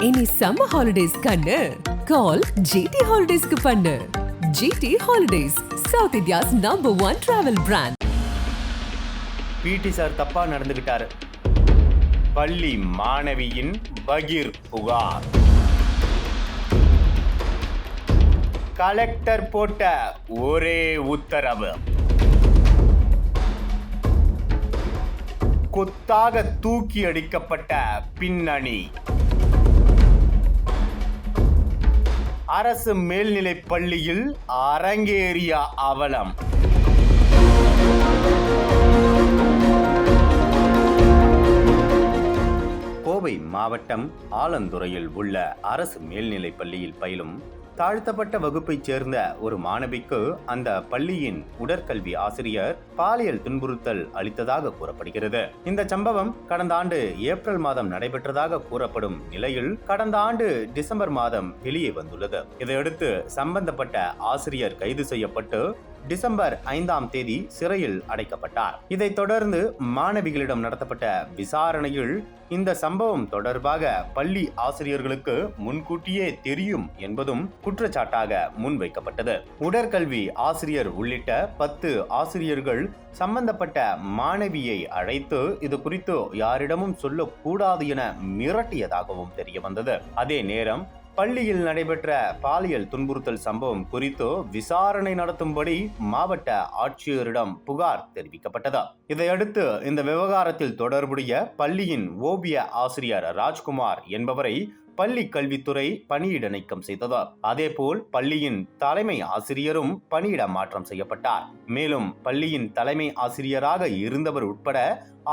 இனி summer holidays கண்ணு. கால் GT ஹாலிடேஸ்க்கு பண்ணு. GT holidays South India's number one travel brand PT sir தப்பா நடந்துகிட்டாரு. பள்ளி மாணவியின் பகீர் புகார். கலெக்டர் போட்ட ஒரே உத்தரவு. கொத்தாக தூக்கி அடிக்கப்பட்ட பின்னணி. அரசு மேல்நிலைப் பள்ளியில் அரங்கேறிய அவலம். கோவை மாவட்டம் ஆலந்துறையில் உள்ள அரசு மேல்நிலைப் பள்ளியில் பயிலும் தாழ்த்தப்பட்ட வகுப்பைச் சேர்ந்த ஒரு மாணவிக்கு அந்த பள்ளியின் உடற்கல்வி ஆசிரியர் பாலியல் துன்புறுத்தல் அளித்ததாக கூறப்படுகிறது. இந்த சம்பவம் கடந்த ஆண்டு ஏப்ரல் மாதம் நடைபெற்றதாக கூறப்படும் நிலையில் கடந்த ஆண்டு டிசம்பர் மாதம் வெளியே வந்துள்ளது. இதையடுத்து சம்பந்தப்பட்ட ஆசிரியர் கைது செய்யப்பட்டு டிசம்பர் ஐந்தாம் தேதி சிறையில் அடைக்கப்பட்டார். இதைத் தொடர்ந்து மாணவிகளிடம் நடத்தப்பட்ட விசாரணையில் இந்த சம்பவம் தொடர்பாக பள்ளி ஆசிரியர்களுக்கு முன்கூட்டியே தெரியும் என்பதும் குற்றச்சாட்டாக முன்வைக்கப்பட்டது. உடற்கல்வி ஆசிரியர் உள்ளிட்ட பத்து ஆசிரியர்கள் சம்பந்தப்பட்ட மாணவியை அழைத்து இது குறித்து யாரிடமும் சொல்லக்கூடாது என மிரட்டியதாகவும் தெரிய வந்தது அதே நேரம் பள்ளியில் நடைபெற்ற பாலியல் துன்புறுத்தல் சம்பவம் குறித்து விசாரணை நடத்தும்படி மாவட்ட ஆட்சியரிடம் புகார் தெரிவிக்கப்பட்டது. இதையடுத்து இந்த விவகாரத்தில் தொடர்புடைய பள்ளியின் ஓவிய ஆசிரியர் ராஜ்குமார் என்பவரை பள்ளி கல்வித்துறை பணியிட நீக்கம் செய்தது அதேபோல் பள்ளியின் தலைமை ஆசிரியரும் பணியிட மாற்றம் செய்யப்பட்டார். மேலும் பள்ளியின் தலைமை ஆசிரியராக இருந்தவர் உட்பட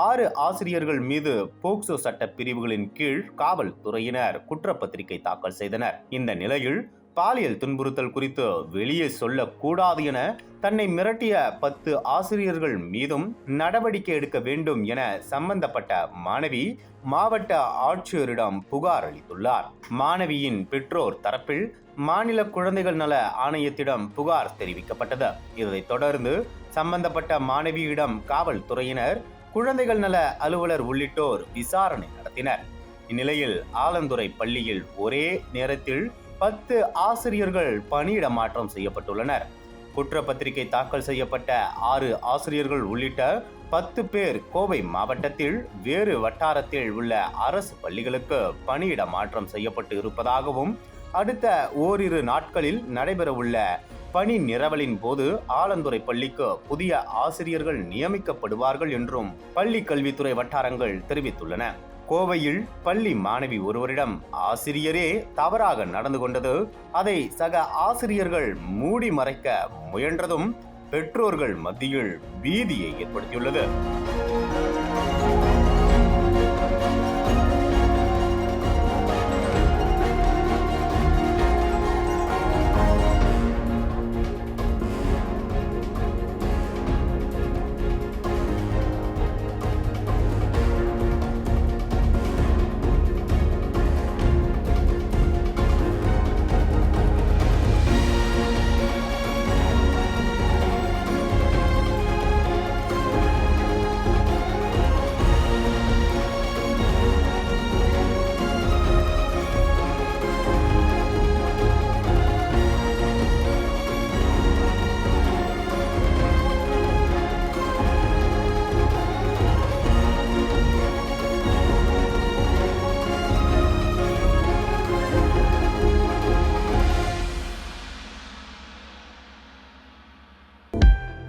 ஆறு ஆசிரியர்கள் மீது போக்சோ சட்ட பிரிவுகளின் கீழ் காவல்துறையினர் குற்றப்பத்திரிகை தாக்கல் செய்தனர். இந்த நிலையில் பாலியல் துன்புறுத்தல் குறித்து வெளியே சொல்லக்கூடாது என தன்னை மிரட்டிய பத்து ஆசிரியர்கள் மீதும் நடவடிக்கை எடுக்க வேண்டும் என சம்பந்தப்பட்ட மாணவி மாவட்ட ஆட்சியரிடம் புகார் அளித்துள்ளார். மாணவியின் பெற்றோர் தரப்பில் மாநில குழந்தைகள் நல ஆணையத்திடம் புகார் தெரிவிக்கப்பட்டது. இதைத் தொடர்ந்து சம்பந்தப்பட்ட மாணவியிடம் காவல்துறையினர் குழந்தைகள் நல அலுவலர் உள்ளிட்டோர் விசாரணை நடத்தினர். இந்நிலையில் ஆலந்துறை பள்ளியில் ஒரே நேரத்தில் பத்து ஆசிரியர்கள் பணியிட மாற்றம் செய்யப்பட்டுள்ளனர். குற்றப்பத்திரிகை தாக்கல் செய்யப்பட்ட ஆறு ஆசிரியர்கள் உள்ளிட்ட பத்து பேர் கோவை மாவட்டத்தில் வேறு வட்டாரத்தில் உள்ள அரசு பள்ளிகளுக்கு பணியிட மாற்றம் செய்யப்பட்டு இருப்பதாகவும் அடுத்த ஓரிரு நாட்களில் நடைபெறவுள்ள பணி நிரவலின் போது ஆலந்துறை பள்ளிக்கு புதிய ஆசிரியர்கள் நியமிக்கப்படுவார்கள் என்றும் பள்ளி கல்வித்துறை வட்டாரங்கள் தெரிவித்துள்ளன. கோவையில் பள்ளி மாணவி ஒருவரிடம் ஆசிரியரே தவறாக நடந்து கொண்டது. அதை சக ஆசிரியர்கள் மூடி மறைக்க முயன்றதும் பெற்றோர்கள் மத்தியில் பீதியை ஏற்படுத்தியுள்ளது.